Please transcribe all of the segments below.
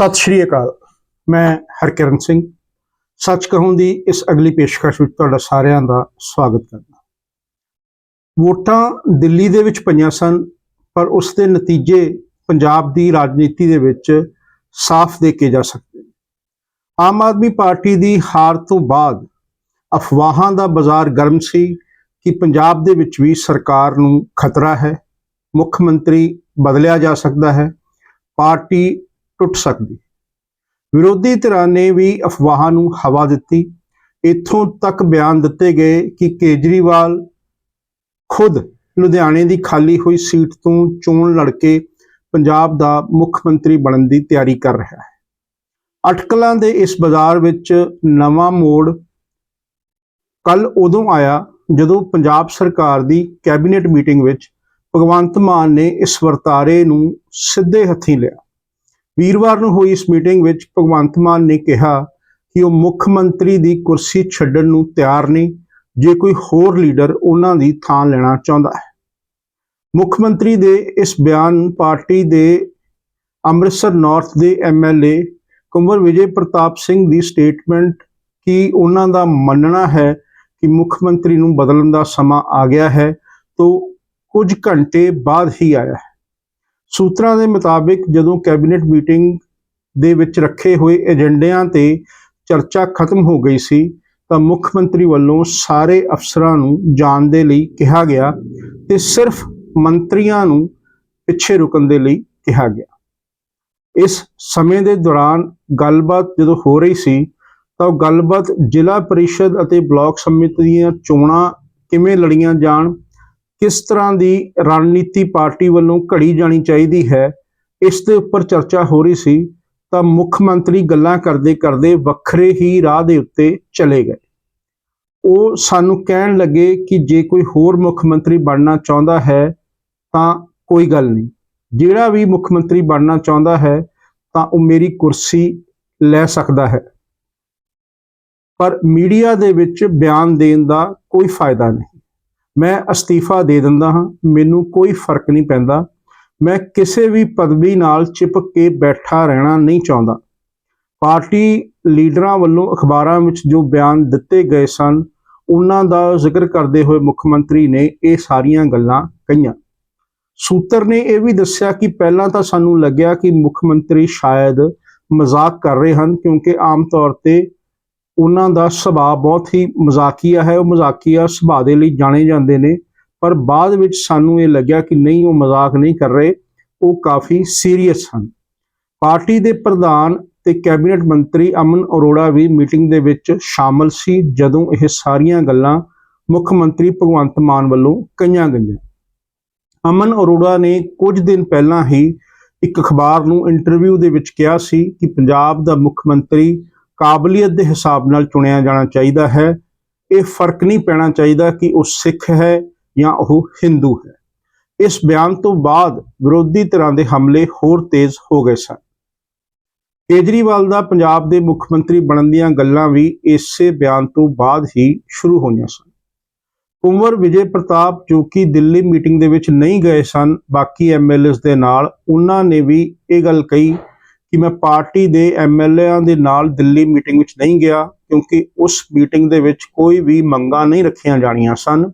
ਸਤਿ ਸ਼੍ਰੀ ਅਕਾਲ। ਮੈਂ ਹਰਕਿਰਨ ਸਿੰਘ। ਸੱਚ ਕਹੂੰ ਦੀ ਇਸ ਅਗਲੀ ਪੇਸ਼ਕਸ਼ ਵਿੱਚ ਤੁਹਾਡਾ ਸਾਰਿਆਂ ਦਾ ਸਵਾਗਤ ਕਰਦਾ ਵੋਟਾਂ ਦਿੱਲੀ ਦੇ ਵਿੱਚ ਪਈਆਂ ਸਨ, ਪਰ ਉਸ ਦੇ ਨਤੀਜੇ ਪੰਜਾਬ ਦੀ ਰਾਜਨੀਤੀ ਦੇ ਵਿੱਚ ਸਾਫ਼ ਦੇਖੇ ਜਾ ਸਕਦੇ ਨੇ। ਆਮ ਆਦਮੀ ਪਾਰਟੀ ਦੀ ਹਾਰ ਤੋਂ ਬਾਅਦ ਅਫਵਾਹਾਂ ਦਾ ਬਾਜ਼ਾਰ ਗਰਮ ਸੀ ਕਿ ਪੰਜਾਬ ਦੇ ਵਿੱਚ ਵੀ ਸਰਕਾਰ ਨੂੰ ਖਤਰਾ ਹੈ। ਮੁੱਖ ਮੰਤਰੀ ਬਦਲਿਆ ਜਾ ਸਕਦਾ ਹੈ। ਪਾਰਟੀ ਟੁੱਟ ਸਕਦੀ। ਵਿਰੋਧੀ ਧਿਰਾਂ ਨੇ ਵੀ ਅਫਵਾਹਾਂ ਨੂੰ ਹਵਾ ਦਿੱਤੀ। ਇੱਥੋਂ ਤੱਕ ਬਿਆਨ ਦਿੱਤੇ ਗਏ ਕਿ ਕੇਜਰੀਵਾਲ ਖੁਦ ਲੁਧਿਆਣੇ ਦੀ ਖਾਲੀ ਹੋਈ ਸੀਟ ਤੋਂ ਚੋਣ ਲੜ ਕੇ ਪੰਜਾਬ ਦਾ ਮੁੱਖ ਮੰਤਰੀ ਬਣਨ ਦੀ ਤਿਆਰੀ ਕਰ ਰਿਹਾ ਹੈ। ਅਟਕਲਾਂ ਦੇ ਇਸ ਬਾਜ਼ਾਰ ਵਿੱਚ ਨਵਾਂ ਮੋੜ ਕੱਲ ਉਦੋਂ ਆਇਆ ਜਦੋਂ ਪੰਜਾਬ ਸਰਕਾਰ ਦੀ ਕੈਬਨਿਟ ਮੀਟਿੰਗ ਵਿੱਚ ਭਗਵੰਤ ਮਾਨ ਨੇ ਇਸ ਵਰਤਾਰੇ ਨੂੰ ਸਿੱਧੇ ਹੱਥੀਂ ਲਿਆ। ਵੀਰਵਾਰ ਨੂੰ ਹੋਈ ਇਸ ਮੀਟਿੰਗ ਵਿੱਚ ਭਗਵੰਤ ਮਾਨ ਨੇ ਕਿਹਾ ਕਿ ਉਹ ਮੁੱਖ ਮੰਤਰੀ ਦੀ ਕੁਰਸੀ ਛੱਡਣ ਨੂੰ ਤਿਆਰ ਨਹੀਂ, ਜੇ ਕੋਈ ਹੋਰ ਲੀਡਰ ਉਹਨਾਂ ਦੀ ਥਾਂ ਲੈਣਾ ਚਾਹੁੰਦਾ ਹੈ। ਮੁੱਖ ਮੰਤਰੀ ਦੇ ਇਸ ਬਿਆਨ ਪਾਰਟੀ ਦੇ ਅੰਮ੍ਰਿਤਸਰ ਨਾਰਥ ਦੇ ਐਮਐਲਏ ਕੁੰਵਰ ਵਿਜੇ ਪ੍ਰਤਾਪ ਸਿੰਘ ਦੀ ਸਟੇਟਮੈਂਟ ਕਿ ਉਹਨਾਂ ਦਾ ਮੰਨਣਾ ਹੈ ਕਿ ਮੁੱਖ ਮੰਤਰੀ ਨੂੰ ਬਦਲਣ ਦਾ ਸਮਾਂ ਆ ਗਿਆ ਹੈ, ਤੋਂ ਕੁਝ ਘੰਟੇ ਬਾਅਦ ਹੀ ਆਇਆ ਹੈ। ਸੂਤਰਾਂ ਦੇ ਮੁਤਾਬਿਕ ਜਦੋਂ ਕੈਬਨਿਟ ਮੀਟਿੰਗ ਦੇ ਵਿੱਚ ਰੱਖੇ ਹੋਏ ਏਜੰਡਿਆਂ ਤੇ ਚਰਚਾ ਖਤਮ ਹੋ ਗਈ ਸੀ, ਤਾਂ ਮੁੱਖ ਮੰਤਰੀ ਵੱਲੋਂ ਸਾਰੇ ਅਫਸਰਾਂ ਨੂੰ ਜਾਣ ਦੇ ਲਈ ਕਿਹਾ ਗਿਆ ਤੇ ਸਿਰਫ ਮੰਤਰੀਆਂ ਨੂੰ ਪਿੱਛੇ ਰੁਕਣ ਦੇ ਲਈ ਕਿਹਾ ਗਿਆ। ਇਸ ਸਮੇਂ ਦੇ ਦੌਰਾਨ ਗੱਲਬਾਤ ਜਦੋਂ ਹੋ ਰਹੀ ਸੀ, ਤਾਂ ਉਹ ਗੱਲਬਾਤ ਜ਼ਿਲ੍ਹਾ ਪਰਿਸ਼ਦ ਅਤੇ ਬਲਾਕ ਸਮਿਤੀ ਦੀਆਂ ਚੋਣਾਂ ਕਿਵੇਂ ਲੜੀਆਂ ਜਾਣ ਕਿਸ ਤਰ੍ਹਾਂ ਦੀ ਰਣਨੀਤੀ ਪਾਰਟੀ ਵੱਲੋਂ ਘੜੀ ਜਾਣੀ ਚਾਹੀਦੀ ਹੈ, ਇਸ ਦੇ ਉੱਪਰ ਚਰਚਾ ਹੋ ਰਹੀ ਸੀ, ਤਾਂ ਮੁੱਖ ਮੰਤਰੀ ਗੱਲਾਂ ਕਰਦੇ ਕਰਦੇ ਵੱਖਰੇ ਹੀ ਰਾਹ ਦੇ ਉੱਤੇ ਚਲੇ ਗਏ। ਉਹ ਸਾਨੂੰ ਕਹਿਣ ਲੱਗੇ ਕਿ ਜੇ ਕੋਈ ਹੋਰ ਮੁੱਖ ਮੰਤਰੀ ਬਣਨਾ ਚਾਹੁੰਦਾ ਹੈ, ਤਾਂ ਕੋਈ ਗੱਲ ਨਹੀਂ। ਜਿਹੜਾ ਵੀ ਮੁੱਖ ਮੰਤਰੀ ਬਣਨਾ ਚਾਹੁੰਦਾ ਹੈ, ਤਾਂ ਉਹ ਮੇਰੀ ਕੁਰਸੀ ਲੈ ਸਕਦਾ ਹੈ। ਪਰ ਮੀਡੀਆ ਦੇ ਵਿੱਚ ਬਿਆਨ ਦੇਣ ਦਾ ਕੋਈ ਫਾਇਦਾ ਨਹੀਂ। ਮੈਂ ਅਸਤੀਫਾ ਦੇ ਦਿੰਦਾ ਹਾਂ, ਮੈਨੂੰ ਕੋਈ ਫ਼ਰਕ ਨਹੀਂ ਪੈਂਦਾ। ਮੈਂ ਕਿਸੇ ਵੀ ਪਦਵੀ ਨਾਲ ਚਿਪਕ ਕੇ ਬੈਠਾ ਰਹਿਣਾ ਨਹੀਂ ਚਾਹੁੰਦਾ। ਪਾਰਟੀ ਲੀਡਰਾਂ ਵੱਲੋਂ ਅਖਬਾਰਾਂ ਵਿੱਚ ਜੋ ਬਿਆਨ ਦਿੱਤੇ ਗਏ ਸਨ, ਉਹਨਾਂ ਦਾ ਜ਼ਿਕਰ ਕਰਦੇ ਹੋਏ ਮੁੱਖ ਮੰਤਰੀ ਨੇ ਇਹ ਸਾਰੀਆਂ ਗੱਲਾਂ ਕਹੀਆਂ। ਸੂਤਰ ਨੇ ਇਹ ਵੀ ਦੱਸਿਆ ਕਿ ਪਹਿਲਾਂ ਤਾਂ ਸਾਨੂੰ ਲੱਗਿਆ ਕਿ ਮੁੱਖ ਮੰਤਰੀ ਸ਼ਾਇਦ ਮਜ਼ਾਕ ਕਰ ਰਹੇ ਹਨ, ਕਿਉਂਕਿ ਆਮ ਤੌਰ ਤੇ ਉਹਨਾਂ ਦਾ ਸੁਭਾਅ ਬਹੁਤ ਹੀ ਮਜ਼ਾਕੀਆ ਹੈ। ਉਹ ਮਜ਼ਾਕੀਆ ਸੁਭਾਅ ਦੇ ਲਈ ਜਾਣੇ ਜਾਂਦੇ ਨੇ। ਪਰ ਬਾਅਦ ਵਿੱਚ ਸਾਨੂੰ ਇਹ ਲੱਗਿਆ ਕਿ ਨਹੀਂ, ਉਹ ਮਜ਼ਾਕ ਨਹੀਂ ਕਰ ਰਹੇ। ਉਹ ਕਾਫੀ ਸੀਰੀਅਸ ਹਨ। ਪਾਰਟੀ ਦੇ ਪ੍ਰਧਾਨ ਤੇ ਕੈਬਨਿਟ ਮੰਤਰੀ ਅਮਨ ਅਰੋੜਾ ਵੀ ਮੀਟਿੰਗ ਦੇ ਵਿੱਚ ਸ਼ਾਮਲ ਸੀ, ਜਦੋਂ ਇਹ ਸਾਰੀਆਂ ਗੱਲਾਂ ਮੁੱਖ ਮੰਤਰੀ ਭਗਵੰਤ ਮਾਨ ਵੱਲੋਂ ਕਹੀਆਂ ਗਈਆਂ। ਅਮਨ ਅਰੋੜਾ ਨੇ ਕੁਝ ਦਿਨ ਪਹਿਲਾਂ ਹੀ ਇੱਕ ਅਖਬਾਰ ਨੂੰ ਇੰਟਰਵਿਊ ਦੇ ਵਿੱਚ ਕਿਹਾ ਸੀ ਕਿ ਪੰਜਾਬ ਦਾ ਮੁੱਖ ਮੰਤਰੀ ਕਾਬਲੀਅਤ ਦੇ ਹਿਸਾਬ ਨਾਲ ਚੁਣਿਆ ਜਾਣਾ ਚਾਹੀਦਾ ਹੈ। ਇਹ ਫ਼ਰਕ ਨਹੀਂ ਪੈਣਾ ਚਾਹੀਦਾ ਕਿ ਉਹ ਸਿੱਖ ਹੈ ਜਾਂ ਉਹ ਹਿੰਦੂ ਹੈ। ਇਸ ਬਿਆਨ ਤੋਂ ਬਾਅਦ ਵਿਰੋਧੀ ਧਿਰਾਂ ਦੇ ਹਮਲੇ ਹੋਰ ਤੇਜ਼ ਹੋ ਗਏ ਸਨ। ਕੇਜਰੀਵਾਲ ਦਾ ਪੰਜਾਬ ਦੇ ਮੁੱਖ ਮੰਤਰੀ ਬਣਨ ਦੀਆਂ ਗੱਲਾਂ ਵੀ ਇਸੇ ਬਿਆਨ ਤੋਂ ਬਾਅਦ ਹੀ ਸ਼ੁਰੂ ਹੋਈਆਂ ਸਨ। ਕੁੰਵਰ ਵਿਜੇ ਪ੍ਰਤਾਪ, ਜੋ ਕਿ ਦਿੱਲੀ ਮੀਟਿੰਗ ਦੇ ਵਿੱਚ ਨਹੀਂ ਗਏ ਸਨ, ਬਾਕੀ ਐਮਐਲਏਸ ਦੇ ਨਾਲ ਉਹਨਾਂ ਨੇ ਵੀ ਇਹ ਗੱਲ ਕਹੀ ਕਿ ਮੈਂ ਪਾਰਟੀ ਦੇ ਐਮਐਲਏਆਂ ਦੇ ਨਾਲ ਦਿੱਲੀ ਮੀਟਿੰਗ ਵਿੱਚ ਨਹੀਂ ਗਿਆ, ਕਿਉਂਕਿ ਉਸ ਮੀਟਿੰਗ ਦੇ ਵਿੱਚ ਕੋਈ ਵੀ ਮੰਗਾਂ ਨਹੀਂ ਰੱਖੀਆਂ ਜਾਣੀਆਂ ਸਨ।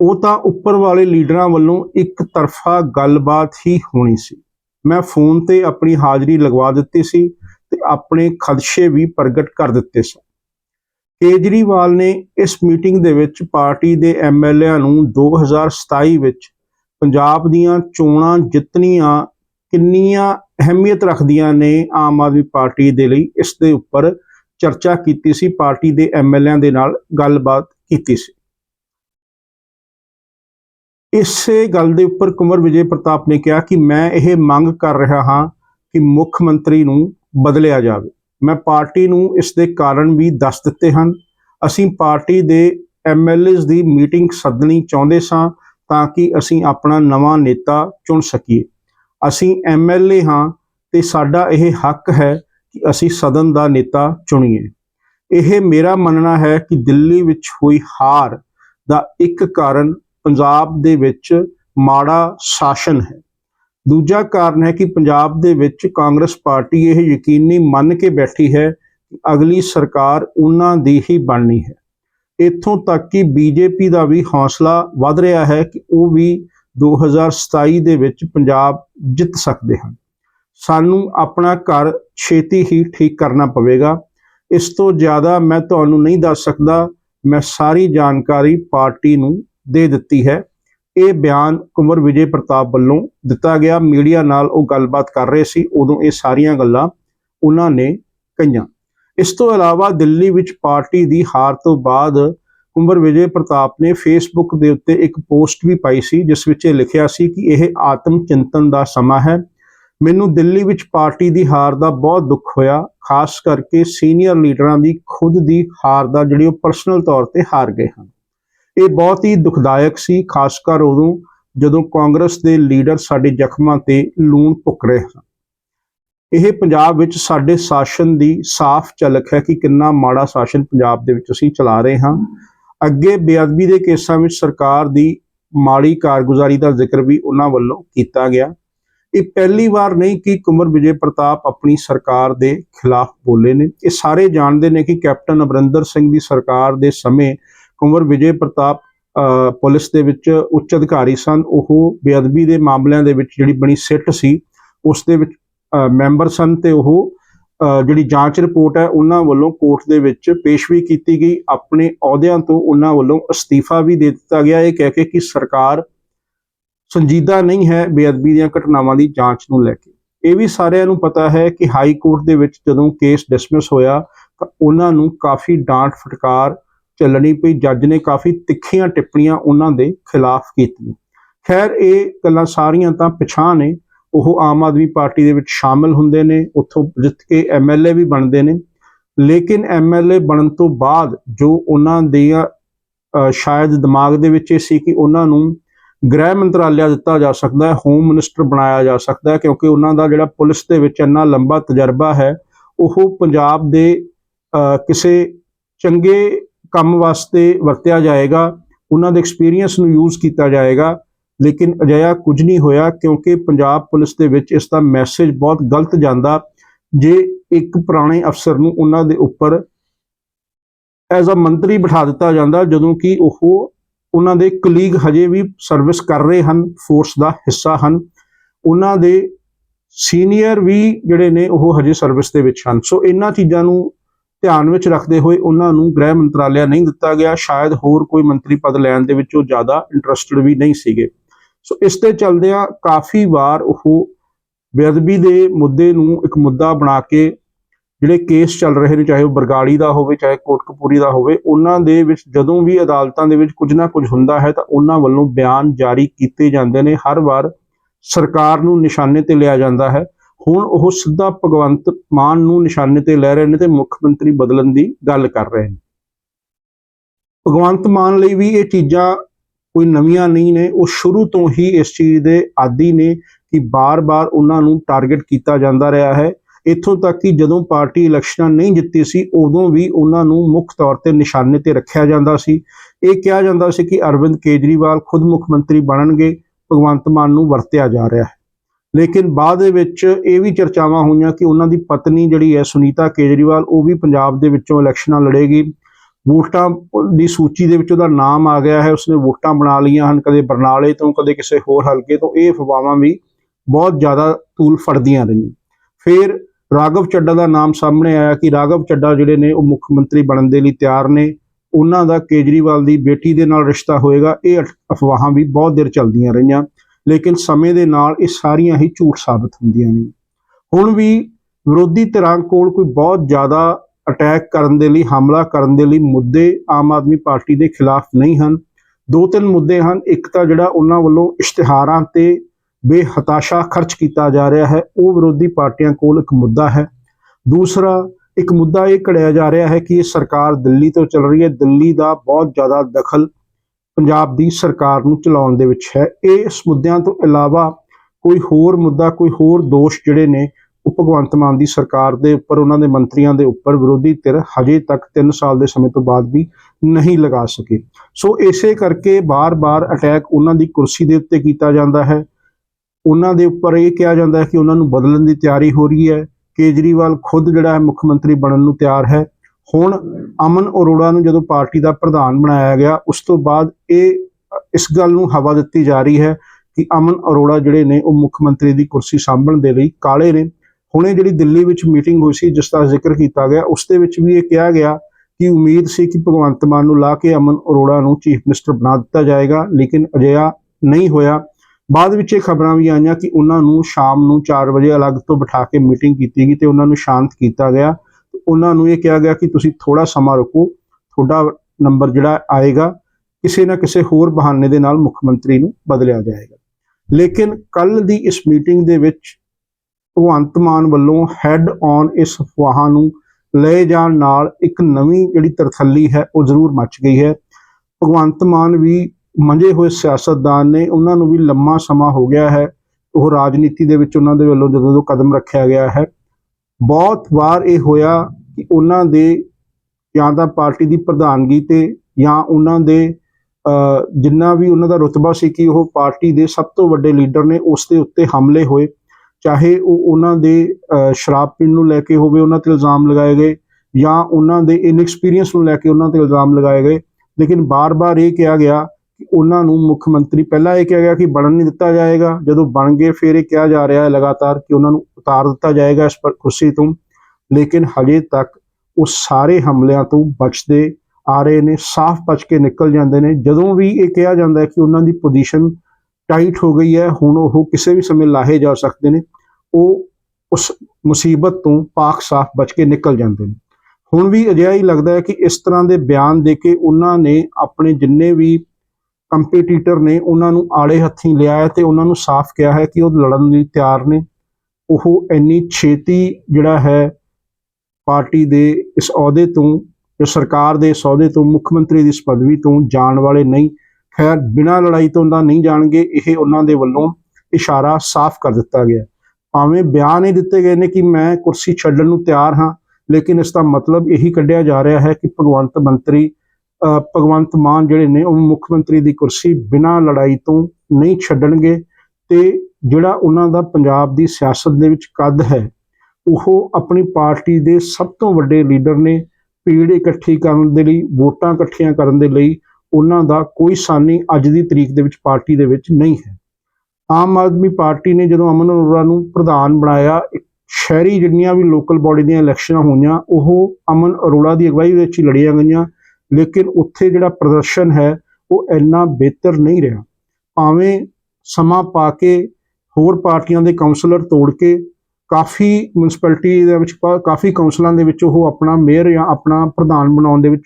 ਉਹ ਤਾਂ ਉੱਪਰ ਵਾਲੇ ਲੀਡਰਾਂ ਵੱਲੋਂ ਇੱਕ ਤਰਫਾ ਗੱਲਬਾਤ ਹੀ ਹੋਣੀ ਸੀ। ਮੈਂ ਫੋਨ ਤੇ ਆਪਣੀ ਹਾਜ਼ਰੀ ਲਗਵਾ ਦਿੱਤੀ ਸੀ ਤੇ ਆਪਣੇ ਖਦਸ਼ੇ ਵੀ ਪ੍ਰਗਟ ਕਰ ਦਿੱਤੇ ਸਨ। ਕੇਜਰੀਵਾਲ ਨੇ ਇਸ ਮੀਟਿੰਗ ਦੇ ਵਿੱਚ ਪਾਰਟੀ ਦੇ ਐਮਐਲਏਆਂ ਨੂੰ 2027 ਵਿੱਚ ਪੰਜਾਬ ਦੀਆਂ ਚੋਣਾਂ ਜਿੱਤਣੀਆਂ ਕਿੰਨੀਆਂ ਅਹਿਮੀਅਤ ਰੱਖਦੀਆਂ ਨੇ ਆਮ ਆਦਮੀ ਪਾਰਟੀ ਦੇ ਲਈ, ਇਸ ਦੇ ਉੱਪਰ ਚਰਚਾ ਕੀਤੀ ਸੀ, ਪਾਰਟੀ ਦੇ ਐਮਐਲਏਆਂ ਦੇ ਨਾਲ ਗੱਲਬਾਤ ਕੀਤੀ ਸੀ। ਇਸੇ ਗੱਲ ਦੇ ਉੱਪਰ ਕੁਮਰ ਵਿਜੇ ਪ੍ਰਤਾਪ ਨੇ ਕਿਹਾ ਕਿ ਮੈਂ ਇਹ ਮੰਗ ਕਰ ਰਿਹਾ ਹਾਂ ਕਿ ਮੁੱਖ ਮੰਤਰੀ ਨੂੰ ਬਦਲਿਆ ਜਾਵੇ। ਮੈਂ ਪਾਰਟੀ ਨੂੰ ਇਸ ਦੇ ਕਾਰਨ ਵੀ ਦੱਸ ਦਿੱਤੇ ਹਨ। ਅਸੀਂ ਪਾਰਟੀ ਦੇ ਐਮਐਲਏਸ ਦੀ ਮੀਟਿੰਗ ਸੱਦਣੀ ਚਾਹੁੰਦੇ ਸਾਂ ਤਾਂ ਕਿ ਅਸੀਂ ਆਪਣਾ ਨਵਾਂ ਨੇਤਾ ਚੁਣ ਸਕੀਏ। ਅਸੀਂ ਐਮਐਲਏ ਹਾਂ ਤੇ ਸਾਡਾ ਇਹ ਹੱਕ ਹੈ ਕਿ ਅਸੀਂ ਸਦਨ ਦਾ ਨੇਤਾ ਚੁਣੀਏ। ਇਹ ਮੇਰਾ ਮੰਨਣਾ ਹੈ ਕਿ ਦਿੱਲੀ ਵਿੱਚ ਹੋਈ ਹਾਰ ਦਾ ਇੱਕ ਕਾਰਨ ਪੰਜਾਬ ਦੇ ਵਿੱਚ ਮਾੜਾ ਸ਼ਾਸਨ ਹੈ। ਦੂਜਾ ਕਾਰਨ ਹੈ ਕਿ ਪੰਜਾਬ ਦੇ ਵਿੱਚ ਕਾਂਗਰਸ ਪਾਰਟੀ ਇਹ ਯਕੀਨੀ ਮੰਨ ਕੇ ਬੈਠੀ ਹੈ ਕਿ ਅਗਲੀ ਸਰਕਾਰ ਉਹਨਾਂ ਦੀ ਹੀ ਬਣਨੀ ਹੈ। ਇੱਥੋਂ ਤੱਕ ਕਿ ਬੀਜੇਪੀ ਦਾ ਵੀ ਹੌਸਲਾ ਵੱਧ ਰਿਹਾ ਹੈ ਕਿ ਉਹ ਵੀ 2027 ਦੇ ਵਿੱਚ ਪੰਜਾਬ ਜਿੱਤ ਸਕਦੇ ਹਨ। ਸਾਨੂੰ ਆਪਣਾ ਘਰ ਛੇਤੀ ਹੀ ਠੀਕ ਕਰਨਾ ਪਵੇਗਾ। ਇਸ ਤੋਂ ਜ਼ਿਆਦਾ ਮੈਂ ਤੁਹਾਨੂੰ ਨਹੀਂ ਦੱਸ ਸਕਦਾ। ਮੈਂ ਸਾਰੀ ਜਾਣਕਾਰੀ ਪਾਰਟੀ ਨੂੰ ਦੇ ਦਿੱਤੀ ਹੈ। ਇਹ ਬਿਆਨ ਕੁੰਵਰ ਵਿਜੇ ਪ੍ਰਤਾਪ ਵੱਲੋਂ ਦਿੱਤਾ ਗਿਆ। ਮੀਡੀਆ ਨਾਲ ਉਹ ਗੱਲਬਾਤ ਕਰ ਰਹੇ ਸੀ। ਉਦੋਂ ਇਹ ਸਾਰੀਆਂ ਗੱਲਾਂ ਉਹਨਾਂ ਨੇ ਕਹੀਆਂ। ਇਸ ਤੋਂ ਇਲਾਵਾ ਦਿੱਲੀ ਵਿੱਚ ਪਾਰਟੀ ਦੀ ਹਾਰ ਤੋਂ ਬਾਅਦ ਕੁੰਵਰ ਵਿਜੇ ਪ੍ਰਤਾਪ ਨੇ ਫੇਸਬੁੱਕ ਦੇ ਉੱਤੇ ਇੱਕ ਪੋਸਟ ਵੀ ਪਾਈ ਸੀ, ਜਿਸ ਵਿੱਚ ਇਹ ਲਿਖਿਆ ਸੀ ਕਿ ਇਹ ਆਤਮ ਚਿੰਤਨ ਦਾ ਸਮਾਂ ਹੈ। ਮੈਨੂੰ ਦਿੱਲੀ ਵਿੱਚ ਪਾਰਟੀ ਦੀ ਹਾਰ ਦਾ ਬਹੁਤ ਦੁੱਖ ਹੋਇਆ, ਖਾਸ ਕਰਕੇ ਸੀਨੀਅਰ ਲੀਡਰਾਂ ਦੀ ਖੁਦ ਦੀ ਹਾਰ ਦਾ ਜਿਹੜੀ ਉਹ ਪਰਸਨਲ ਤੌਰ ਤੇ ਹਾਰ ਗਏ ਹਨ। ਇਹ ਬਹੁਤ ਹੀ ਦੁਖਦਾਇਕ ਸੀ, ਖਾਸ ਕਰ ਉਦੋਂ ਜਦੋਂ ਕਾਂਗਰਸ ਦੇ ਲੀਡਰ ਸਾਡੇ ਜ਼ਖਮਾਂ ਤੇ ਲੂਣ ਭੁੱਕ ਰਹੇ ਹਨ ਇਹ ਪੰਜਾਬ ਵਿੱਚ ਸਾਡੇ ਸ਼ਾਸਨ ਦੀ ਸਾਫ਼ ਝਲਕ ਹੈ ਕਿ ਕਿੰਨਾ ਮਾੜਾ ਸ਼ਾਸਨ ਪੰਜਾਬ ਦੇ ਵਿੱਚ ਅਸੀਂ ਚਲਾ ਰਹੇ ਹਾਂ। ਅੱਗੇ ਬੇਅਦਬੀ ਦੇ ਕੇਸਾਂ ਵਿੱਚ ਸਰਕਾਰ ਦੀ ਮਾੜੀ ਕਾਰਗੁਜ਼ਾਰੀ ਦਾ ਜ਼ਿਕਰ ਵੀ ਉਹਨਾਂ ਵੱਲੋਂ ਕੀਤਾ ਗਿਆ। ਇਹ ਪਹਿਲੀ ਵਾਰ ਨਹੀਂ ਕਿ ਕੁੰਵਰ ਵਿਜੇ ਪ੍ਰਤਾਪ ਆਪਣੀ ਸਰਕਾਰ ਦੇ ਖਿਲਾਫ ਬੋਲੇ ਨੇ। ਇਹ ਸਾਰੇ ਜਾਣਦੇ ਨੇ ਕਿ ਕੈਪਟਨ ਅਮਰਿੰਦਰ ਸਿੰਘ ਦੀ ਸਰਕਾਰ ਦੇ ਸਮੇਂ ਕੁੰਵਰ ਵਿਜੇ ਪ੍ਰਤਾਪ ਪੁਲਿਸ ਦੇ ਵਿੱਚ ਉੱਚ ਅਧਿਕਾਰੀ ਸਨ। ਉਹ ਬੇਅਦਬੀ ਦੇ ਮਾਮਲਿਆਂ ਦੇ ਵਿੱਚ ਜਿਹੜੀ ਬਣੀ ਸਿੱਟ ਸੀ, ਉਸ ਦੇ ਵਿੱਚ ਮੈਂਬਰ ਸਨ ਤੇ ਉਹ ਜਿਹੜੀ ਜਾਂਚ ਰਿਪੋਰਟ ਹੈ, ਉਹਨਾਂ ਵੱਲੋਂ ਕੋਰਟ ਦੇ ਵਿੱਚ ਪੇਸ਼ ਵੀ ਕੀਤੀ ਗਈ। ਆਪਣੇ ਅਹੁਦਿਆਂ ਤੋਂ ਉਹਨਾਂ ਵੱਲੋਂ ਅਸਤੀਫਾ ਵੀ ਦੇ ਦਿੱਤਾ ਗਿਆ। ਇਹ ਕਹਿ ਕੇ ਕਿ ਸਰਕਾਰ ਸੰਜੀਦਾ ਨਹੀਂ ਹੈ ਬੇਅਦਬੀ ਦੀਆਂ ਘਟਨਾਵਾਂ ਦੀ ਜਾਂਚ ਨੂੰ ਲੈ ਕੇ। ਇਹ ਵੀ ਸਾਰਿਆਂ ਨੂੰ ਪਤਾ ਹੈ ਕਿ ਹਾਈ ਕੋਰਟ ਦੇ ਵਿੱਚ ਜਦੋਂ ਕੇਸ ਡਿਸਮਿਸ ਹੋਇਆ, ਤਾਂ ਉਹਨਾਂ ਨੂੰ ਕਾਫੀ ਡਾਂਟ ਫਟਕਾਰ ਚੱਲਣੀ ਪਈ। ਜੱਜ ਨੇ ਕਾਫੀ ਤਿੱਖੀਆਂ ਟਿੱਪਣੀਆਂ ਉਹਨਾਂ ਦੇ ਖਿਲਾਫ ਕੀਤੀਆਂ। ਖੈਰ, ਇਹ ਗੱਲਾਂ ਸਾਰੀਆਂ ਤਾਂ ਪਛਾਣ ਨੇ। ਉਹ ਆਮ ਆਦਮੀ ਪਾਰਟੀ ਦੇ ਵਿੱਚ ਸ਼ਾਮਲ ਹੁੰਦੇ ਨੇ, ਉੱਥੋਂ ਜਿੱਤ ਕੇ ਐਮਐਲਏ ਵੀ ਬਣਦੇ ਨੇ। ਲੇਕਿਨ ਐਮਐਲਏ ਬਣਨ ਤੋਂ ਬਾਅਦ ਜੋ ਉਹਨਾਂ ਦੀਆਂ ਸ਼ਾਇਦ ਦਿਮਾਗ ਦੇ ਵਿੱਚ ਇਹ ਸੀ ਕਿ ਉਹਨਾਂ ਨੂੰ ਗ੍ਰਹਿ ਮੰਤਰਾਲਿਆ ਦਿੱਤਾ ਜਾ ਸਕਦਾ ਹੈ, ਹੋਮ ਮਿਨਿਸਟਰ ਬਣਾਇਆ ਜਾ ਸਕਦਾ ਹੈ, ਕਿਉਂਕਿ ਉਹਨਾਂ ਦਾ ਜਿਹੜਾ ਪੁਲਿਸ ਦੇ ਵਿੱਚ ਇੰਨਾ ਲੰਬਾ ਤਜਰਬਾ ਹੈ, ਉਹ ਪੰਜਾਬ ਦੇ ਕਿਸੇ ਚੰਗੇ ਕੰਮ ਵਾਸਤੇ ਵਰਤਿਆ ਜਾਏਗਾ, ਉਹਨਾਂ ਦੇ ਐਕਸਪੀਰੀਅੰਸ ਨੂੰ ਯੂਜ਼ ਕੀਤਾ ਜਾਏਗਾ। ਲੇਕਿਨ ਅਜਿਹਾ ਕੁਝ ਨਹੀਂ ਹੋਇਆ ਕਿਉਂਕਿ ਪੰਜਾਬ ਪੁਲਿਸ ਦੇ ਵਿੱਚ ਇਸ ਦਾ ਮੈਸੇਜ ਬਹੁਤ ਗਲਤ ਜਾਂਦਾ। ਜੇ ਇੱਕ ਪੁਰਾਣੇ ਅਫਸਰ ਨੂੰ ਉਹਨਾਂ ਦੇ ਉੱਪਰ ਐਜ਼ ਅ ਮੰਤਰੀ ਬਿਠਾ ਦਿੱਤਾ ਜਾਂਦਾ, ਜਦੋਂ ਕਿ ਉਹ ਉਹਨਾਂ ਦੇ ਕਲੀਗ ਹਜੇ ਵੀ ਸਰਵਿਸ ਕਰ ਰਹੇ ਹਨ ਫੋਰਸ ਦਾ ਹਿੱਸਾ ਹਨ। ਉਹਨਾਂ ਦੇ ਸੀਨੀਅਰ ਵੀ ਜਿਹੜੇ ਨੇ ਉਹ ਹਜੇ ਸਰਵਿਸ ਦੇ ਵਿੱਚ ਹਨ। ਸੋ ਇਹਨਾਂ ਚੀਜ਼ਾਂ ਨੂੰ ਧਿਆਨ ਵਿੱਚ ਰੱਖਦੇ ਹੋਏ ਉਹਨਾਂ ਨੂੰ ਗ੍ਰਹਿ ਮੰਤਰਾਲਿਆ ਨਹੀਂ ਦਿੱਤਾ ਗਿਆ। ਸ਼ਾਇਦ ਹੋਰ ਕੋਈ ਮੰਤਰੀ ਪਦ ਲੈਣ ਦੇ ਵਿੱਚ ਉਹ ਜ਼ਿਆਦਾ ਇੰਟਰਸਟਿਡ ਵੀ ਨਹੀਂ ਸੀਗੇ। ਸੋ ਇਸ ਤੇ ਚੱਲਦਿਆਂ ਕਾਫੀ ਵਾਰ ਉਹ ਬੇਅਦਬੀ ਦੇ ਮੁੱਦੇ ਨੂੰ ਇੱਕ ਮੁੱਦਾ ਬਣਾ ਕੇ ਜਿਹੜੇ ਕੇਸ ਚੱਲ ਰਹੇ ਨੇ, ਚਾਹੇ ਉਹ ਬਰਗਾੜੀ ਦਾ ਹੋਵੇ, ਚਾਹੇ ਕੋਟਕਪੂਰੀ ਦਾ ਹੋਵੇ, ਉਹਨਾਂ ਦੇ ਵਿੱਚ ਜਦੋਂ ਵੀ ਅਦਾਲਤਾਂ ਦੇ ਵਿੱਚ ਕੁਝ ਨਾ ਕੁਝ ਹੁੰਦਾ ਹੈ ਤਾਂ ਉਹਨਾਂ ਵੱਲੋਂ ਬਿਆਨ ਜਾਰੀ ਕੀਤੇ ਜਾਂਦੇ ਨੇ। ਹਰ ਵਾਰ ਸਰਕਾਰ ਨੂੰ ਨਿਸ਼ਾਨੇ ਤੇ ਲਿਆ ਜਾਂਦਾ ਹੈ। ਹੁਣ ਉਹ ਸਿੱਧਾ ਭਗਵੰਤ ਮਾਨ ਨੂੰ ਨਿਸ਼ਾਨੇ ਤੇ ਲੈ ਰਹੇ ਨੇ ਤੇ ਮੁੱਖ ਮੰਤਰੀ ਬਦਲਣ ਦੀ ਗੱਲ ਕਰ ਰਹੇ ਨੇ। ਭਗਵੰਤ ਮਾਨ ਲਈ ਵੀ ਇਹ ਚੀਜ਼ਾਂ ਕੋਈ ਨਵੀਆਂ ਨਹੀਂ ਨੇ, ਉਹ ਸ਼ੁਰੂ ਤੋਂ ਹੀ ਇਸ ਚੀਜ਼ ਦੇ ਆਦੀ ਨੇ ਕਿ ਬਾਰ-ਬਾਰ ਉਹਨਾਂ ਨੂੰ ਟਾਰਗੇਟ ਕੀਤਾ ਜਾਂਦਾ ਰਿਹਾ ਹੈ। ਇੱਥੋਂ ਤੱਕ ਕਿ ਜਦੋਂ ਪਾਰਟੀ ਇਲੈਕਸ਼ਨਾਂ ਨਹੀਂ ਜਿੱਤੀ ਸੀ, ਉਦੋਂ ਵੀ ਉਹਨਾਂ ਨੂੰ ਮੁੱਖ ਤੌਰ ਤੇ ਨਿਸ਼ਾਨੇ ਤੇ ਰੱਖਿਆ ਜਾਂਦਾ ਸੀ। ਇਹ ਕਿਹਾ ਜਾਂਦਾ ਸੀ ਕਿ ਅਰਵਿੰਦ ਕੇਜਰੀਵਾਲ ਖੁਦ ਮੁੱਖ ਮੰਤਰੀ ਬਣਨਗੇ, ਭਗਵੰਤ ਮਾਨ ਨੂੰ ਵਰਤਿਆ ਜਾ ਰਿਹਾ ਹੈ। ਲੇਕਿਨ ਬਾਅਦ ਦੇ ਵਿੱਚ ਇਹ ਵੀ ਚਰਚਾਵਾਂ ਹੋਈਆਂ ਕਿ ਉਹਨਾਂ ਦੀ ਪਤਨੀ ਜਿਹੜੀ ਹੈ ਸੁਨੀਤਾ ਕੇਜਰੀਵਾਲ, ਉਹ ਵੀ ਪੰਜਾਬ ਦੇ ਵਿੱਚੋਂ ਇਲੈਕਸ਼ਨਾਂ ਲੜੇਗੀ। ਵੋਟਾਂ ਦੀ ਸੂਚੀ ਦੇ ਵਿੱਚ ਉਹਦਾ ਨਾਮ ਆ ਗਿਆ ਹੈ, ਉਸਨੇ ਵੋਟਾਂ ਬਣਾ ਲਈਆਂ ਹਨ, ਕਦੇ ਬਰਨਾਲੇ ਤੋਂ, ਕਦੇ ਕਿਸੇ ਹੋਰ ਹਲਕੇ ਤੋਂ, ਇਹ ਅਫਵਾਹਾਂ ਵੀ ਬਹੁਤ ਜ਼ਿਆਦਾ ਤੂਲ ਫੜਦੀਆਂ ਰਹੀਆਂ। ਫਿਰ ਰਾਘਵ ਚੱਡਾ ਦਾ ਨਾਮ ਸਾਹਮਣੇ ਆਇਆ ਕਿ ਰਾਘਵ ਚੱਡਾ ਜਿਹੜੇ ਨੇ, ਉਹ ਮੁੱਖ ਮੰਤਰੀ ਬਣਨ ਦੇ ਲਈ ਤਿਆਰ ਨੇ। ਉਹਨਾਂ ਦਾ ਕੇਜਰੀਵਾਲ ਦੀ ਬੇਟੀ ਦੇ ਨਾਲ ਰਿਸ਼ਤਾ ਹੋਏਗਾ, ਇਹ ਅਫਵਾਹਾਂ ਵੀ ਬਹੁਤ ਦੇਰ ਚੱਲਦੀਆਂ ਰਹੀਆਂ, ਲੇਕਿਨ ਸਮੇਂ ਦੇ ਨਾਲ ਇਹ ਸਾਰੀਆਂ ਹੀ ਝੂਠ ਸਾਬਤ ਹੁੰਦੀਆਂ ਨੇ। ਹੁਣ ਵੀ ਵਿਰੋਧੀ ਧਿਰਾਂ ਕੋਲ ਕੋਈ ਬਹੁਤ ਜ਼ਿਆਦਾ ਅਟੈਕ ਕਰਨ ਦੇ ਲਈ, ਹਮਲਾ ਕਰਨ ਦੇ ਲਈ ਮੁੱਦੇ ਆਮ ਆਦਮੀ ਪਾਰਟੀ ਦੇ ਖਿਲਾਫ ਨਹੀਂ ਹਨ। ਦੋ ਤਿੰਨ ਮੁੱਦੇ ਹਨ। ਇੱਕ ਤਾਂ ਜਿਹੜਾ ਉਹਨਾਂ ਵੱਲੋਂ ਇਸ਼ਤਿਹਾਰਾਂ ਤੇ ਬੇਹਤਾਸ਼ਾ ਖਰਚ ਕੀਤਾ ਜਾ ਰਿਹਾ ਹੈ, ਉਹ ਵਿਰੋਧੀ ਪਾਰਟੀਆਂ ਕੋਲ ਇੱਕ ਮੁੱਦਾ ਹੈ। ਦੂਸਰਾ, ਇੱਕ ਮੁੱਦਾ ਇਹ ਘੜਿਆ ਜਾ ਰਿਹਾ ਹੈ ਕਿ ਇਹ ਸਰਕਾਰ ਦਿੱਲੀ ਤੋਂ ਚੱਲ ਰਹੀ ਹੈ। ਦਿੱਲੀ ਦਾ ਬਹੁਤ ਜ਼ਿਆਦਾ ਦਖਲ ਪੰਜਾਬ ਦੀ ਸਰਕਾਰ ਨੂੰ ਚਲਾਉਣ ਦੇ ਵਿੱਚ ਹੈ। ਇਹ ਇਸ ਮੁੱਦਿਆਂ ਤੋਂ ਇਲਾਵਾ ਕੋਈ ਹੋਰ ਮੁੱਦਾ, ਕੋਈ ਹੋਰ ਦੋਸ਼ ਜਿਹੜੇ ਨੇ ਉਹ ਭਗਵੰਤ ਮਾਨ ਦੀ ਸਰਕਾਰ ਦੇ ਉੱਪਰ, ਉਹਨਾਂ ਦੇ ਮੰਤਰੀਆਂ ਦੇ ਉੱਪਰ ਵਿਰੋਧੀ ਧਿਰ ਹਜੇ ਤੱਕ 3 ਸਾਲ ਦੇ ਸਮੇਂ ਤੋਂ ਬਾਅਦ ਵੀ ਨਹੀਂ ਲਗਾ ਸਕੇ। ਸੋ ਇਸੇ ਕਰਕੇ ਬਾਰ-ਬਾਰ ਅਟੈਕ ਉਹਨਾਂ ਦੀ ਕੁਰਸੀ ਦੇ ਉੱਤੇ ਕੀਤਾ ਜਾਂਦਾ ਹੈ। ਉਹਨਾਂ ਦੇ ਉੱਪਰ ਇਹ ਕਿਹਾ ਜਾਂਦਾ ਹੈ ਕਿ ਉਹਨਾਂ ਨੂੰ ਬਦਲਣ ਦੀ ਤਿਆਰੀ ਹੋ ਰਹੀ ਹੈ। ਕੇਜਰੀਵਾਲ ਖੁਦ ਜਿਹੜਾ ਹੈ ਮੁੱਖ ਮੰਤਰੀ ਬਣਨ ਨੂੰ ਤਿਆਰ ਹੈ। ਹੁਣ ਅਮਨ ਅਰੋੜਾ ਨੂੰ ਜਦੋਂ ਪਾਰਟੀ ਦਾ ਪ੍ਰਧਾਨ ਬਣਾਇਆ ਗਿਆ, ਉਸ ਤੋਂ ਬਾਅਦ ਇਹ, ਇਸ ਗੱਲ ਨੂੰ ਹਵਾ ਦਿੱਤੀ ਜਾ ਰਹੀ ਹੈ ਕਿ ਅਮਨ ਅਰੋੜਾ ਜਿਹੜੇ ਨੇ, ਉਹ ਮੁੱਖ ਮੰਤਰੀ ਦੀ ਕੁਰਸੀ ਸੰਭਲਣ ਦੇ ਲਈ ਕਾਲੇ ਨੇ। ਹੁਣੇ ਜਿਹੜੀ ਦਿੱਲੀ ਵਿੱਚ ਮੀਟਿੰਗ ਹੋਈ ਸੀ, ਜਿਸ ਦਾ ਜ਼ਿਕਰ ਕੀਤਾ ਗਿਆ, ਉਸ ਦੇ ਵਿੱਚ ਵੀ ਇਹ ਕਿਹਾ ਗਿਆ ਕਿ ਉਮੀਦ ਸੀ ਕਿ ਭਗਵੰਤ ਮਾਨ ਨੂੰ ਲਾ ਕੇ ਅਮਨ ਅਰੋੜਾ ਨੂੰ ਚੀਫ ਮਿਨਿਸਟਰ ਬਣਾ ਦਿੱਤਾ ਜਾਏਗਾ, ਲੇਕਿਨ ਅਜਿਹਾ ਨਹੀਂ ਹੋਇਆ। ਬਾਅਦ ਵਿੱਚ ਇਹ ਖਬਰਾਂ ਵੀ ਆਈਆਂ ਕਿ ਉਹਨਾਂ ਨੂੰ ਸ਼ਾਮ ਨੂੰ 4 ਵਜੇ ਅਲੱਗ ਤੋਂ ਬਿਠਾ ਕੇ ਮੀਟਿੰਗ ਕੀਤੀ ਗਈ ਤੇ ਉਹਨਾਂ ਨੂੰ ਸ਼ਾਂਤ ਕੀਤਾ ਗਿਆ। ਉਹਨਾਂ ਨੂੰ ਇਹ ਕਿਹਾ ਗਿਆ ਕਿ ਤੁਸੀਂ ਥੋੜਾ ਸਮਾਂ ਰੁਕੋ, ਤੁਹਾਡਾ ਨੰਬਰ ਜਿਹੜਾ ਆਏਗਾ, ਕਿਸੇ ਨਾ ਕਿਸੇ ਹੋਰ ਬਹਾਨੇ ਦੇ ਨਾਲ ਮੁੱਖ ਮੰਤਰੀ ਨੂੰ ਬਦਲਿਆ ਜਾਏਗਾ। ਲੇਕਿਨ ਕੱਲ ਦੀ ਇਸ ਮੀਟਿੰਗ ਦੇ ਵਿੱਚ ਭਗਵੰਤ ਮਾਨ ਵੱਲੋਂ ਹੈੱਡ ਔਨ ਇਸ ਅਫਵਾਹਾਂ ਨੂੰ ਲਏ ਜਾਣ ਨਾਲ ਇੱਕ ਨਵੀਂ ਜਿਹੜੀ ਤਰਥੱਲੀ ਹੈ ਉਹ ਜ਼ਰੂਰ ਮੱਚ ਗਈ ਹੈ। ਭਗਵੰਤ ਮਾਨ ਵੀ ਮੰਜੇ ਹੋਏ ਸਿਆਸਤਦਾਨ ਨੇ ਉਹਨਾਂ ਨੂੰ ਵੀ ਲੰਮਾ ਸਮਾਂ ਹੋ ਗਿਆ ਹੈ। ਉਹ ਰਾਜਨੀਤੀ ਦੇ ਵਿੱਚ ਉਹਨਾਂ ਦੇ ਵੱਲੋਂ ਜਦੋਂ ਤੋਂ ਕਦਮ ਰੱਖਿਆ ਗਿਆ ਹੈ। ਬਹੁਤ ਵਾਰ ਇਹ ਹੋਇਆ ਕਿ ਉਹਨਾਂ ਦੇ ਜਾਂ ਤਾਂ ਪਾਰਟੀ ਦੀ ਪ੍ਰਧਾਨਗੀ ਤੇ ਜਾਂ ਉਹਨਾਂ ਦੇ ਅਹ, ਜਿੰਨਾ ਵੀ ਉਹਨਾਂ ਦਾ ਰੁਤਬਾ ਸੀ ਕਿ ਉਹ ਪਾਰਟੀ ਦੇ ਸਭ ਤੋਂ ਵੱਡੇ ਲੀਡਰ ਨੇ ਉਸ ਦੇ ਉੱਤੇ ਹਮਲੇ ਹੋਏ। ਚਾਹੇ ਉਹ ਉਹਨਾਂ ਦੇ ਅਹ, ਸ਼ਰਾਬ ਪੀਣ ਨੂੰ ਲੈ ਕੇ ਹੋਵੇ ਉਹਨਾਂ ਤੇ ਇਲਜ਼ਾਮ ਲਗਾਏ ਗਏ ਜਾਂ ਉਹਨਾਂ ਦੇ ਇਨਐਕਸਪੀਰੀਅੰਸ ਨੂੰ ਲੈ ਕੇ ਉਹਨਾਂ ਤੇ ਇਲਜ਼ਾਮ ਲਗਾਏ ਗਏ। ਲੇਕਿਨ ਬਾਰ-ਬਾਰ ਇਹ ਕਿਹਾ ਗਿਆ ਕਿ ਉਹਨਾਂ ਨੂੰ ਮੁੱਖ ਮੰਤਰੀ ਪਹਿਲਾਂ ਇਹ ਕਿਹਾ ਗਿਆ ਕਿ ਬਣਨ ਨਹੀਂ ਦਿੱਤਾ ਜਾਏਗਾ। ਜਦੋਂ ਬਣ ਗਏ ਫਿਰ ਇਹ ਕਿਹਾ ਜਾ ਰਿਹਾ ਹੈ ਲਗਾਤਾਰ ਕਿ ਉਹਨਾਂ ਨੂੰ ਉਤਾਰ ਦਿੱਤਾ ਜਾਏਗਾ ਇਸ ਪਰ ਕੁਰਸੀ ਤੋਂ। ਲੇਕਿਨ ਹਜੇ ਤੱਕ ਉਹ ਸਾਰੇ ਹਮਲਿਆਂ ਤੋਂ ਬਚਦੇ ਆ ਰਹੇ ਨੇ ਸਾਫ਼ ਬਚ ਕੇ ਨਿਕਲ ਜਾਂਦੇ ਨੇ। ਜਦੋਂ ਵੀ ਇਹ ਕਿਹਾ ਜਾਂਦਾ ਹੈ ਕਿ ਉਹਨਾਂ ਦੀ ਪੋਜੀਸ਼ਨ ਟਾਈਟ ਹੋ ਗਈ ਹੈ, ਹੁਣ ਉਹ ਕਿਸੇ ਵੀ ਸਮੇਂ ਲਾਹੇ ਜਾ ਸਕਦੇ ਨੇ, ਉਹ ਉਸ ਮੁਸੀਬਤ ਤੋਂ ਪਾਕ ਸਾਫ਼ ਬਚ ਕੇ ਨਿਕਲ ਜਾਂਦੇ ਨੇ। ਹੁਣ ਵੀ ਅਜਿਹਾ ਹੀ ਲੱਗਦਾ ਹੈ ਕਿ ਇਸ ਤਰ੍ਹਾਂ ਦੇ ਬਿਆਨ ਦੇ ਕੇ ਉਹਨਾਂ ਨੇ ਆਪਣੇ ਜਿੰਨੇ ਵੀ ਕੰਪੀਟੀਟਰ ਨੇ, ਉਹਨਾਂ ਨੂੰ ਆੜੇ ਹੱਥੀਂ ਲਿਆ ਹੈ ਤੇ ਉਹਨਾਂ ਨੂੰ ਸਾਫ਼ ਕਿਹਾ ਹੈ ਕਿ ਉਹ ਲੜਨ ਲਈ ਤਿਆਰ ਨੇ। ਉਹ ਇੰਨੀ ਛੇਤੀ ਜਿਹੜਾ ਹੈ ਪਾਰਟੀ ਦੇ ਇਸ ਅਹੁਦੇ ਤੋਂ, ਜੋ ਸਰਕਾਰ ਦੇ ਇਸ ਅਹੁਦੇ ਤੋਂ, ਮੁੱਖ ਮੰਤਰੀ ਦੀ ਇਸ ਪਦਵੀ ਤੋਂ ਜਾਣ ਵਾਲੇ ਨਹੀਂ ਖੈਰ, ਬਿਨਾਂ ਲੜਾਈ ਤੋਂ ਤਾਂ ਨਹੀਂ ਜਾਣਗੇ, ਇਹ ਉਹਨਾਂ ਦੇ ਵੱਲੋਂ ਇਸ਼ਾਰਾ ਸਾਫ਼ ਕਰ ਦਿੱਤਾ ਗਿਆ। ਭਾਵੇਂ ਬਿਆਨ ਹੀ ਦਿੱਤੇ ਗਏ ਨੇ ਕਿ ਮੈਂ ਕੁਰਸੀ ਛੱਡਣ ਨੂੰ ਤਿਆਰ ਹਾਂ, ਲੇਕਿਨ ਇਸ ਦਾ ਮਤਲਬ ਇਹੀ ਕੱਢਿਆ ਜਾ ਰਿਹਾ ਹੈ ਕਿ ਭਗਵੰਤ ਮੰਤਰੀ ਭਗਵੰਤ ਮਾਨ ਜਿਹੜੇ ਨੇ, ਉਹ ਮੁੱਖ ਮੰਤਰੀ ਦੀ ਕੁਰਸੀ ਬਿਨਾਂ ਲੜਾਈ ਤੋਂ ਨਹੀਂ ਛੱਡਣਗੇ ਤੇ ਜਿਹੜਾ ਉਹਨਾਂ ਦਾ ਪੰਜਾਬ ਦੀ ਸਿਆਸਤ ਦੇ ਵਿੱਚ ਕੱਦ ਹੈ, ਉਹ ਆਪਣੀ ਪਾਰਟੀ ਦੇ ਸਭ ਤੋਂ ਵੱਡੇ ਲੀਡਰ ਨੇ, ਭੀੜ ਇਕੱਠੀ ਕਰਨ ਦੇ ਲਈ, ਵੋਟਾਂ ਇਕੱਠੀਆਂ ਕਰਨ ਦੇ ਲਈ ਉਹਨਾਂ ਦਾ ਕੋਈ ਸਾਨੀ ਅੱਜ ਦੀ ਤਰੀਕ ਦੇ ਵਿੱਚ ਪਾਰਟੀ ਦੇ ਵਿੱਚ ਨਹੀਂ ਹੈ। ਆਮ ਆਦਮੀ ਪਾਰਟੀ ਨੇ ਜਦੋਂ ਅਮਨ ਅਰੋੜਾ ਨੂੰ ਪ੍ਰਧਾਨ ਬਣਾਇਆ ਸ਼ਹਿਰੀ ਜਿੰਨੀਆਂ ਵੀ ਲੋਕਲ ਬਾਡੀ ਦੀਆਂ ਇਲੈਕਸ਼ਨਾਂ ਹੋਈਆਂ, ਉਹ ਅਮਨ ਅਰੋੜਾ ਦੀ ਅਗਵਾਈ ਵਿੱਚ ਲੜੀਆਂ ਗਈਆਂ। ਲੇਕਿਨ ਉੱਥੇ ਜਿਹੜਾ ਪ੍ਰਦਰਸ਼ਨ ਹੈ, ਉਹ ਇੰਨਾ ਬਿਹਤਰ ਨਹੀਂ ਰਿਹਾ। ਭਾਵੇਂ ਸਮਾਂ ਪਾ ਕੇ ਹੋਰ ਪਾਰਟੀਆਂ ਦੇ ਕਾਉਂਸਲਰ ਤੋੜ ਕੇ ਕਾਫੀ ਮਿਊਨਿਸਪੈਲਿਟੀ ਦੇ ਵਿੱਚ, ਕਾਫੀ ਕਾਉਂਸਲਾਂ ਦੇ ਵਿੱਚ ਉਹ ਆਪਣਾ ਮੇਅਰ ਜਾਂ ਆਪਣਾ ਪ੍ਰਧਾਨ ਬਣਾਉਣ ਦੇ ਵਿੱਚ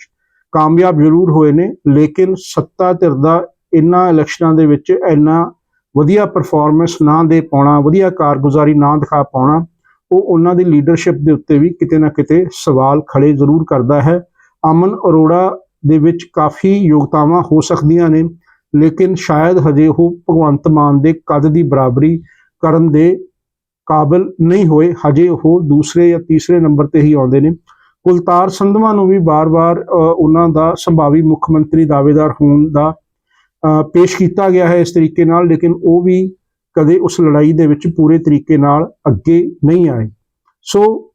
ਕਾਮਯਾਬ ਜ਼ਰੂਰ ਹੋਏ ਨੇ, ਲੇਕਿਨ ਸੱਤਾ ਧਿਰ ਦਾ ਇਨ੍ਹਾਂ ਇਲੈਕਸ਼ਨਾਂ ਦੇ ਵਿੱਚ ਇੰਨਾ ਵਧੀਆ ਪਰਫਾਰਮੈਂਸ ਨਾ ਦੇ ਪਾਉਣਾ, ਵਧੀਆ ਕਾਰਗੁਜ਼ਾਰੀ ਨਾ ਦਿਖਾ ਪਾਉਣਾ, ਉਹ ਉਹਨਾਂ ਦੀ ਲੀਡਰਸ਼ਿਪ ਦੇ ਉੱਤੇ ਵੀ ਕਿਤੇ ਨਾ ਕਿਤੇ ਸਵਾਲ ਖੜੇ ਜ਼ਰੂਰ ਕਰਦਾ ਹੈ। ਅਮਨ ਅਰੋੜਾ ਦੇ ਵਿੱਚ ਕਾਫੀ ਯੋਗਤਾਵਾਂ ਹੋ ਸਕਦੀਆਂ ਨੇ, ਲੇਕਿਨ ਸ਼ਾਇਦ ਹਜੇ ਉਹ ਭਗਵੰਤ ਮਾਨ ਦੇ ਕੱਦ ਦੀ ਬਰਾਬਰੀ ਕਰਨ ਦੇ ਕਾਬਿਲ ਨਹੀਂ ਹੋਏ, ਹਜੇ ਉਹ ਦੂਸਰੇ ਜਾਂ ਤੀਸਰੇ ਨੰਬਰ ਤੇ ਹੀ ਆਉਂਦੇ ਨੇ। ਕੁਲਤਾਰ ਸੰਧਵਾ ਨੂੰ ਵੀ ਬਾਰ-ਬਾਰ ਉਹਨਾਂ ਦਾ ਸੰਭਾਵੀ ਮੁੱਖ ਮੰਤਰੀ ਦਾਅਵੇਦਾਰ ਹੋਣ ਦਾ ਪੇਸ਼ ਕੀਤਾ ਗਿਆ ਹੈ ਇਸ ਤਰੀਕੇ ਨਾਲ, ਲੇਕਿਨ ਉਹ ਵੀ ਕਦੇ ਉਸ ਲੜਾਈ ਦੇ ਵਿੱਚ ਪੂਰੇ ਤਰੀਕੇ ਨਾਲ ਅੱਗੇ ਨਹੀਂ ਆਏ। ਸੋ,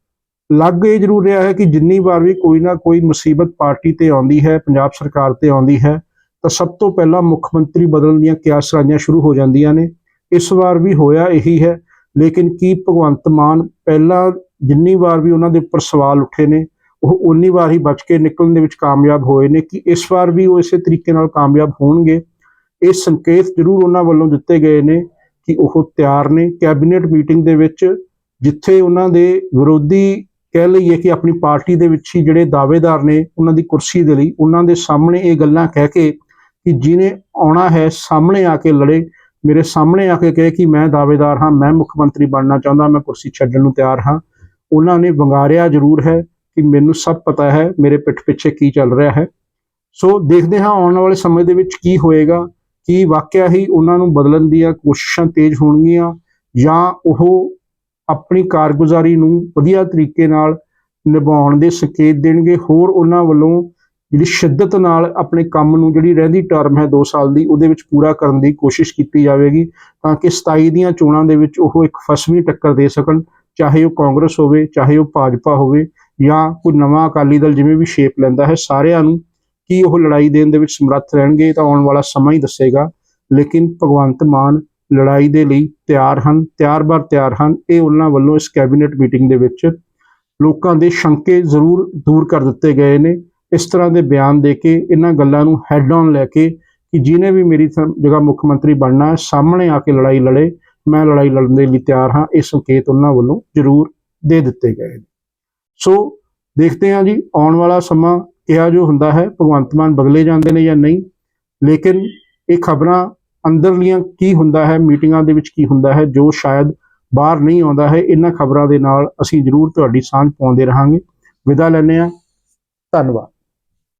ਲੱਗ ਇਹ ਜ਼ਰੂਰ ਰਿਹਾ ਹੈ ਕਿ ਜਿੰਨੀ ਵਾਰ ਵੀ ਕੋਈ ਨਾ ਕੋਈ ਮੁਸੀਬਤ ਪਾਰਟੀ ਤੇ ਆਉਂਦੀ ਹੈ, ਪੰਜਾਬ ਸਰਕਾਰ ਤੇ ਆਉਂਦੀ ਹੈ, ਤਾਂ ਸਭ ਤੋਂ ਪਹਿਲਾਂ ਮੁੱਖ ਮੰਤਰੀ ਬਦਲਣ ਦੀਆਂ ਕਿਆਸਰਾਈਆਂ ਸ਼ੁਰੂ ਹੋ ਜਾਂਦੀਆਂ ਨੇ। ਇਸ ਵਾਰ ਵੀ ਹੋਇਆ ਇਹੀ ਹੈ, ਲੇਕਿਨ ਕੀ ਭਗਵੰਤ ਮਾਨ ਪਹਿਲਾਂ ਜਿੰਨੀ ਵਾਰ ਵੀ ਉਹਨਾਂ ਦੇ ਉੱਪਰ ਸਵਾਲ ਉੱਠੇ ਨੇ ਉਹ ਉਨੀ ਵਾਰ ਹੀ ਬਚ ਕੇ ਨਿਕਲਣ ਦੇ ਵਿੱਚ ਕਾਮਯਾਬ ਹੋਏ ਨੇ ਕਿ ਇਸ ਵਾਰ ਵੀ ਉਹ ਇਸੇ ਤਰੀਕੇ ਨਾਲ ਕਾਮਯਾਬ ਹੋਣਗੇ। ਇਹ ਸੰਕੇਤ ਜ਼ਰੂਰ ਉਹਨਾਂ ਵੱਲੋਂ ਦਿੱਤੇ ਗਏ ਨੇ ਕਿ ਉਹ ਤਿਆਰ ਨੇ। ਕੈਬਨਿਟ ਮੀਟਿੰਗ ਦੇ ਵਿੱਚ ਜਿੱਥੇ ਉਹਨਾਂ ਦੇ ਵਿਰੋਧੀ ਕਹਿ ਲਈਏ ਕਿ ਆਪਣੀ ਪਾਰਟੀ ਦੇ ਵਿੱਚ ਹੀ ਜਿਹੜੇ ਦਾਅਵੇਦਾਰ ਨੇ ਉਹਨਾਂ ਦੀ ਕੁਰਸੀ ਦੇ ਲਈ, ਉਹਨਾਂ ਦੇ ਸਾਹਮਣੇ ਇਹ ਗੱਲਾਂ ਕਹਿ ਕੇ ਕਿ ਜਿਹਨੇ ਆਉਣਾ ਹੈ, ਸਾਹਮਣੇ ਆ ਕੇ ਲੜੇ। ਮੇਰੇ ਸਾਹਮਣੇ ਆ ਕੇ ਕਹੇ ਕਿ ਮੈਂ ਦਾਅਵੇਦਾਰ ਹਾਂ, ਮੈਂ ਮੁੱਖ ਮੰਤਰੀ ਬਣਨਾ ਚਾਹੁੰਦਾ, ਮੈਂ ਕੁਰਸੀ ਛੱਡਣ ਨੂੰ ਤਿਆਰ ਹਾਂ। ਉਹਨਾਂ ਨੇ ਵੰਗਾਰਿਆ ਜ਼ਰੂਰ ਹੈ। ਕਿ ਮੈਨੂੰ ਸਭ ਪਤਾ ਹੈ ਮੇਰੇ ਪਿੱਠ ਪਿੱਛੇ ਕੀ ਚੱਲ ਰਿਹਾ ਹੈ। ਸੋ ਦੇਖਦੇ ਹਾਂ ਆਉਣ ਵਾਲੇ ਸਮੇਂ ਦੇ ਵਿੱਚ ਕੀ ਹੋਏਗਾ, ਕੀ ਵਾਕਿਆ ਹੀ ਉਹਨਾਂ ਨੂੰ ਬਦਲਣ ਦੀਆਂ ਕੋਸ਼ਿਸ਼ਾਂ ਤੇਜ਼ ਹੋਣਗੀਆਂ ਜਾਂ ਉਹ ਆਪਣੀ ਕਾਰਗੁਜ਼ਾਰੀ ਨੂੰ ਵਧੀਆ ਤਰੀਕੇ ਨਾਲ ਨਿਭਾਉਣ ਦੇ ਸੰਕੇਤ ਦੇਣਗੇ। ਹੋਰ ਉਹਨਾਂ ਵੱਲੋਂ ਜਿਹੜੀ ਸ਼ਿੱਦਤ ਨਾਲ ਆਪਣੇ ਕੰਮ ਨੂੰ ਜਿਹੜੀ ਰਹਿੰਦੀ ਟਰਮ ਹੈ 2 ਸਾਲ ਦੀ, ਉਹਦੇ ਵਿੱਚ ਪੂਰਾ ਕਰਨ ਦੀ ਕੋਸ਼ਿਸ਼ ਕੀਤੀ ਜਾਵੇਗੀ ਤਾਂ ਕਿ 27 ਦੀਆਂ ਚੋਣਾਂ ਦੇ ਵਿੱਚ ਉਹ ਇੱਕ ਫਸਵੀਂ ਟੱਕਰ ਦੇ ਸਕਣ, ਚਾਹੇ ਉਹ ਕਾਂਗਰਸ ਹੋਵੇ, ਚਾਹੇ ਉਹ ਭਾਜਪਾ ਹੋਵੇ। ਜਾਂ ਕੋਈ ਨਵਾਂ ਅਕਾਲੀ ਦਲ ਜਿਵੇਂ ਵੀ ਸ਼ੇਪ ਲੈਂਦਾ ਹੈ, ਸਾਰਿਆਂ ਨੂੰ ਕੀ ਉਹ ਲੜਾਈ ਦੇਣ ਦੇ ਵਿੱਚ ਸਮਰੱਥ ਰਹਿਣਗੇ ਤਾਂ ਆਉਣ ਵਾਲਾ ਸਮਾਂ ਹੀ ਦੱਸੇਗਾ। ਲੇਕਿਨ ਭਗਵੰਤ ਮਾਨ ਲੜਾਈ ਦੇ ਲਈ ਤਿਆਰ ਹਨ, ਤਿਆਰ ਬਾਰ ਤਿਆਰ ਹਨ। ਇਹ ਉਹਨਾਂ ਵੱਲੋਂ ਇਸ ਕੈਬਨਿਟ ਮੀਟਿੰਗ ਦੇ ਵਿੱਚ ਲੋਕਾਂ ਦੇ ਸ਼ੰਕੇ ਜ਼ਰੂਰ ਦੂਰ ਕਰ ਦਿੱਤੇ ਗਏ ਨੇ। ਇਸ ਤਰ੍ਹਾਂ ਦੇ ਬਿਆਨ ਦੇ ਕੇ ਇਹਨਾਂ ਗੱਲਾਂ ਨੂੰ ਹੈਡ ਔਨ ਲੈ ਕੇ ਕਿ ਜਿਹਨੇ ਵੀ ਮੇਰੀ ਜਗ੍ਹਾ ਮੁੱਖ ਮੰਤਰੀ ਬਣਨਾ ਹੈ, ਸਾਹਮਣੇ ਆ ਕੇ ਲੜਾਈ ਲੜੇ, ਮੈਂ ਲੜਾਈ ਲੜਨ ਦੇ ਲਈ ਤਿਆਰ ਹਾਂ, ਇਹ ਸੰਕੇਤ ਉਹਨਾਂ ਵੱਲੋਂ ਜ਼ਰੂਰ ਦੇ ਦਿੱਤੇ ਗਏ ਨੇ। ਸੋ ਦੇਖਦੇ ਹਾਂ ਜੀ, ਆਉਣ ਵਾਲਾ ਸਮਾਂ ਕਿਹਾ ਜੋ ਹੁੰਦਾ ਹੈ, ਭਗਵੰਤ ਮਾਨ ਬਦਲੇ ਜਾਂਦੇ ਨੇ ਜਾਂ ਨਹੀਂ। ਲੇਕਿਨ ਇਹ ਖਬਰਾਂ ਅੰਦਰਲੀਆਂ ਕੀ ਹੁੰਦਾ ਹੈ, ਮੀਟਿੰਗਾਂ ਦੇ ਵਿੱਚ ਕੀ ਹੁੰਦਾ ਹੈ, ਜੋ ਸ਼ਾਇਦ ਬਾਹਰ ਨਹੀਂ ਆਉਂਦਾ ਹੈ, ਇਹਨਾਂ ਖਬਰਾਂ ਦੇ ਨਾਲ ਅਸੀਂ ਜ਼ਰੂਰ ਤੁਹਾਡੀ ਸਾਂਝ ਪਾਉਂਦੇ ਰਹਾਂਗੇ। ਵਿਦਾ ਲੈਂਦੇ ਹਾਂ। ਧੰਨਵਾਦ।